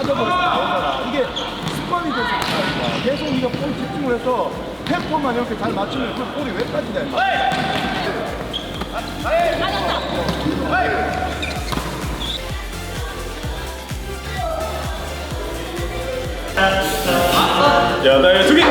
빠져버렸어. 이게 습관이 돼서 계속 우리가 볼 집중을 해서 템포만 이렇게 잘 맞추면 그 볼이 왜 빠지냐. 맞았다. 여덟 수기.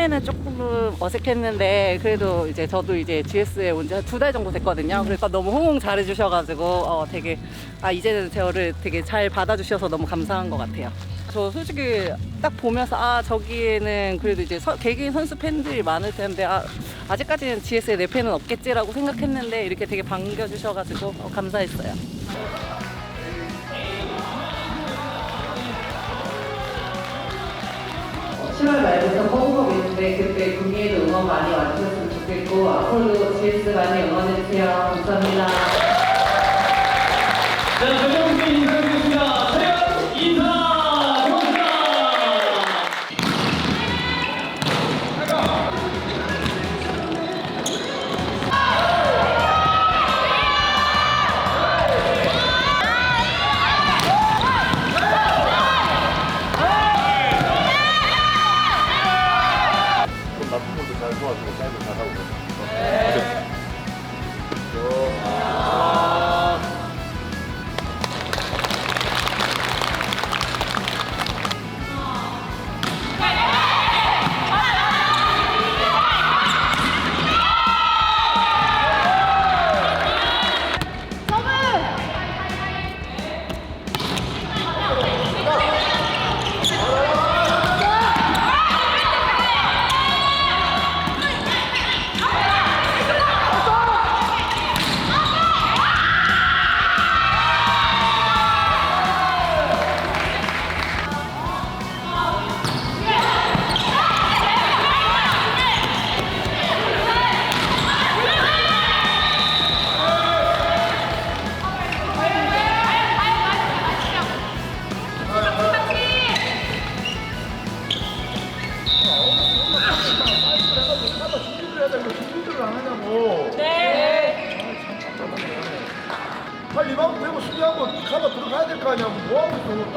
처음에는 조금 어색했는데 그래도 이제 저도 이제 GS에 온지한두달 정도 됐거든요. 그러니까 너무 호응 잘해주셔가지고 어, 되게 아 이제는 저를 되게 잘 받아주셔서 너무 감사한 것 같아요. 저 솔직히 딱 보면서 아 저기에는 그래도 이제 서- 개개인 선수 팬들이 많을 텐데 아, 아직까지는 GS에 내 팬은 없겠지라고 생각했는데 이렇게 되게 반겨주셔가지고 어, 감사했어요. 10월 말부터 있는데 그때 구미에도 응원 많이 와주셨으면 좋겠고 앞으로도 GS 많이 응원해주세요. 감사합니다.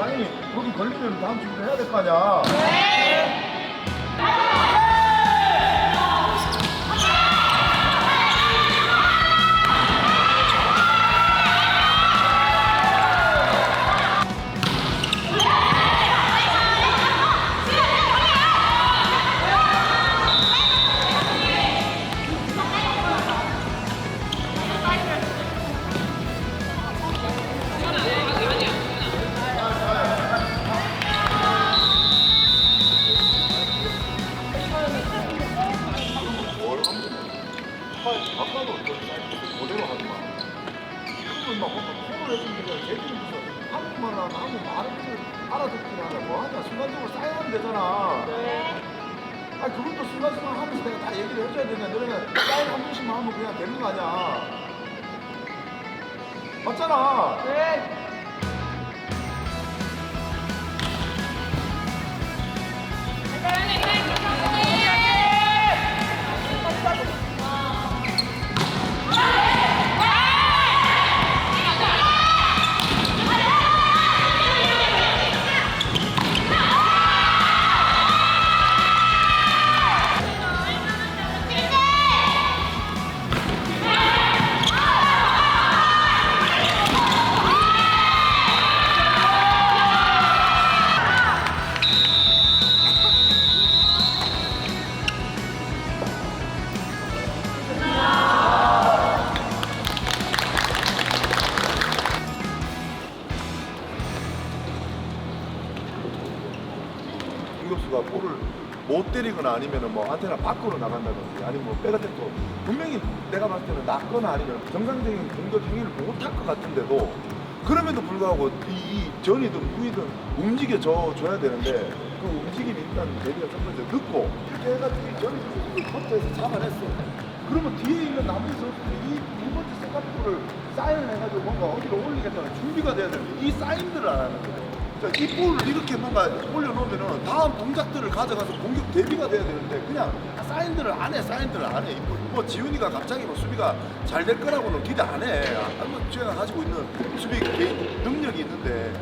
당연히 거기 걸리면 다음 주부터 해야 될 거 아니야. 뭘 지금은 막 콩을 해주는 게 제들이 무슨 한국말 하면 한국 말을 알아듣긴 하냐 뭐 하냐 순간적으로 쌓여하면 되잖아. 아 그것도 순간순간 하면서 내가 다 얘기를 해줘야 되냐 너네가 사인 한 번씩만 하면 그냥 되는 거 아니야. 맞잖아. 공격수 거나 아니면 뭐 안테나 밖으로 나간다든지 아니면 뭐 백어택도 분명히 내가 봤을 때는 낮거나 아니면 정상적인 공격 행위를 못할 것 같은데도 그럼에도 불구하고 이, 이 전이든 후이든 움직여 줘야 되는데 그 움직임이 일단 대비가 첫 번째 늦고 해가지고 이 전이 훅 커트해서 잡아냈어. 그러면 뒤에 있는 나머지 선수들이 이두 번째 세컨볼을 사인을 해가지고 뭔가 어디로 올리겠다는 준비가 돼야 되는데 이 사인들을 안 하는 거예요 자, 이 볼을 이렇게 뭔가 올려놓으면은 다음 동작들을 가져가서 공격 대비가 돼야 되는데 그냥 사인들을 안 해, 사인들을 안 해. 이 뭐, 뭐 지훈이가 갑자기 뭐 수비가 잘 될 거라고는 기대 안 해. 아, 뭐 제가 가지고 있는 수비 개인 능력이 있는데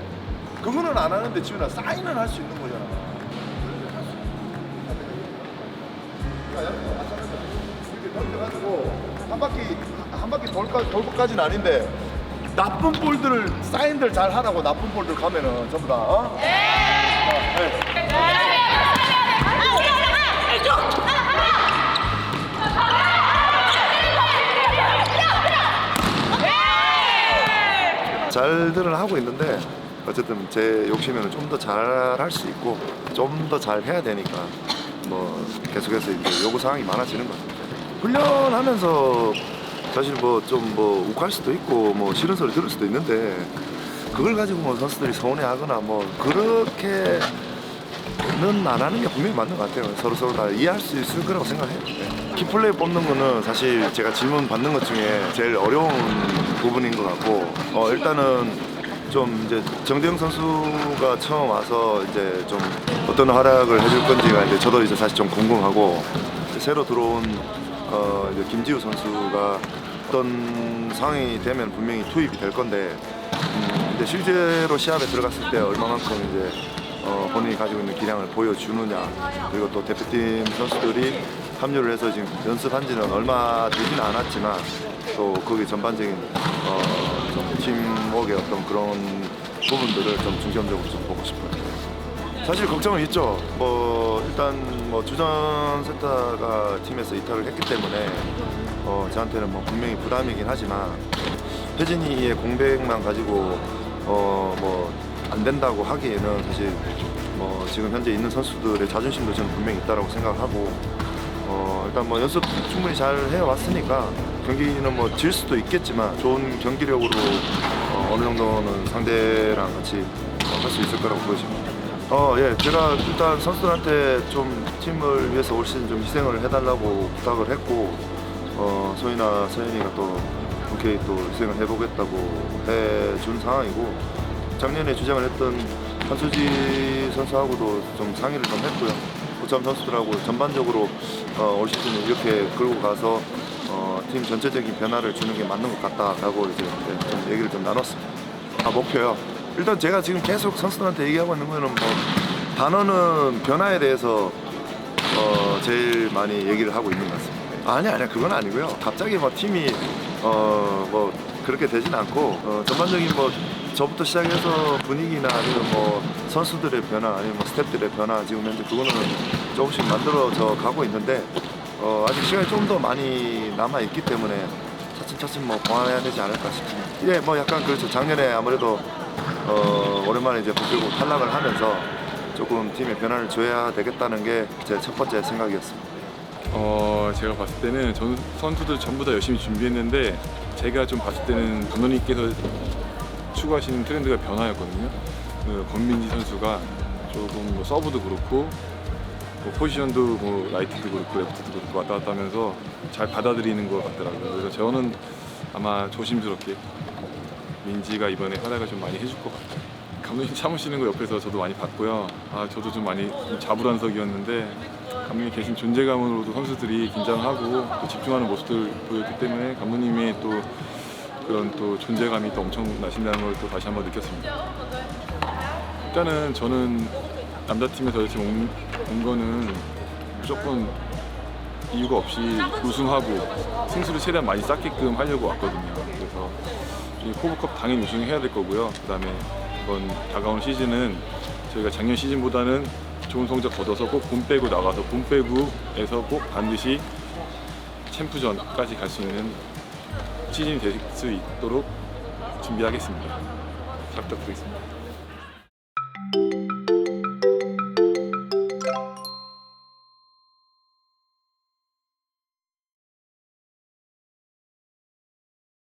그거는 안 하는데 지훈아 사인을 할 수 있는 거잖아. 그러니까. 이렇게 던져가지고 한 바퀴 한 바퀴 돌까 돌고까지는 아닌데 나쁜 볼들을 사인들 잘 하라고 나쁜 볼들 가면은 전부 다 어? 네. 잘들은 하고 있는데 어쨌든 제 욕심에는 좀 더 잘할 수 있고 좀 더 잘 해야 되니까 뭐 계속해서 이제 요구 사항이 많아지는 것 같아요. 훈련하면서 사실 뭐 좀 뭐 욱할 수도 있고 뭐 싫은 소리 들을 수도 있는데 그걸 가지고 뭐 선수들이 서운해하거나 뭐 그렇게 는 안 하는 게 분명히 맞는 것 같아요. 서로 서로 다 이해할 수 있을 거라고 생각해요. 네. 키플레이 뽑는 거는 사실 제가 질문 받는 것 중에 제일 어려운 부분인 것 같고 어, 일단은 좀 이제 정대영 선수가 처음 와서 이제 좀 어떤 활약을 해줄 건지가 이제 저도 이제 사실 좀 궁금하고 새로 들어온 어, 이제 김지우 선수가 어떤 상황이 되면 분명히 투입이 될 건데 음, 이제 실제로 시합에 들어갔을 때 얼마만큼 이제 어, 본인이 가지고 있는 기량을 보여주느냐 그리고 또 대표팀 선수들이 합류를 해서 지금 연습한 지는 얼마 되지는 않았지만 또 거기 전반적인 어, 좀 팀워크의 어떤 그런 부분들을 좀 중점적으로 좀 보고 싶어요. 사실 걱정은 있죠. 뭐 일단 뭐 주전 세타가 팀에서 이탈을 했기 때문에 어, 저한테는 뭐 분명히 부담이긴 하지만 혜진이의 공백만 가지고 어 뭐 안 된다고 하기에는 사실 뭐 지금 현재 있는 선수들의 자존심도 저는 분명히 있다라고 생각하고 어 일단 뭐 연습 충분히 잘 해왔으니까 경기는 뭐 질 수도 있겠지만 좋은 경기력으로 어, 어느 정도는 상대랑 같이 할 수 있을 거라고 보여집니다. 어, 예, 제가 일단 선수들한테 좀 팀을 위해서 올 시즌 좀 희생을 해달라고 부탁을 했고, 어, 소희나 서현이가 또 오케이 또 희생을 해보겠다고 해준 상황이고, 작년에 주장을 했던 한수지 선수하고도 좀 상의를 좀 했고요. 뭐 부참 선수들하고 전반적으로 어, 올 시즌 이렇게 끌고 가서 어, 팀 전체적인 변화를 주는 게 맞는 것 같다라고 이제 네, 좀 얘기를 좀 나눴습니다. 아 목표요. 일단 제가 지금 계속 선수들한테 얘기하고 있는 거는 뭐 단어는 변화에 대해서 어, 제일 많이 얘기를 하고 있는 것 같습니다. 아니 아니 그건 아니고요. 갑자기 뭐 팀이 어, 뭐 그렇게 되진 않고 어, 전반적인 뭐 저부터 시작해서 분위기나 아니면 뭐 선수들의 변화 아니면 뭐 스태프들의 변화 지금 현재 그거는 조금씩 만들어져 가고 있는데 어, 아직 시간이 좀 더 많이 남아 있기 때문에 차츰차츰 뭐 보완해야 되지 않을까 싶습니다. 예, 뭐 약간 그렇죠. 작년에 아무래도 어, 오랜만에 이제 복귀고 탈락을 하면서 조금 팀에 변화를 줘야 되겠다는 게 제 첫 번째 생각이었습니다. 어 제가 봤을 때는 전 선수들 전부 다 열심히 준비했는데 제가 좀 봤을 때는 감독님께서 추구하시는 트렌드가 변화였거든요. 그 권민지 선수가 조금 뭐 서브도 그렇고 뭐 포지션도 뭐 라이트도 그렇고 레프트도 그렇고 왔다 갔다 하면서 잘 받아들이는 것 같더라고요. 그래서 저는 아마 조심스럽게 민지가 이번에 활약을 좀 많이 해줄 것 같아요. 감독님 참으시는 거 옆에서 저도 많이 봤고요. 아 저도 좀 많이 좀 자불안석이었는데 감독님 계신 존재감으로도 선수들이 긴장하고 또 집중하는 모습들 보였기 때문에 감독님의 또 그런 또 존재감이 또 엄청 나신다는 걸 또 다시 한번 느꼈습니다. 일단은 저는 남자팀에서 지금 온, 온 거는 무조건 이유가 없이 우승하고 승수를 최대한 많이 쌓게끔 하려고 왔거든요. 그래서 이 코브컵 당연히 우승해야 될 거고요. 그 다음에 이번 다가오는 시즌은 저희가 작년 시즌보다는 좋은 성적 거둬서 꼭돈 빼고 나가서 돈 빼고에서 꼭 반드시 챔프전까지 갈 수 있는 시즌이 될 수 있도록 준비하겠습니다. 잘 부탁드리겠습니다.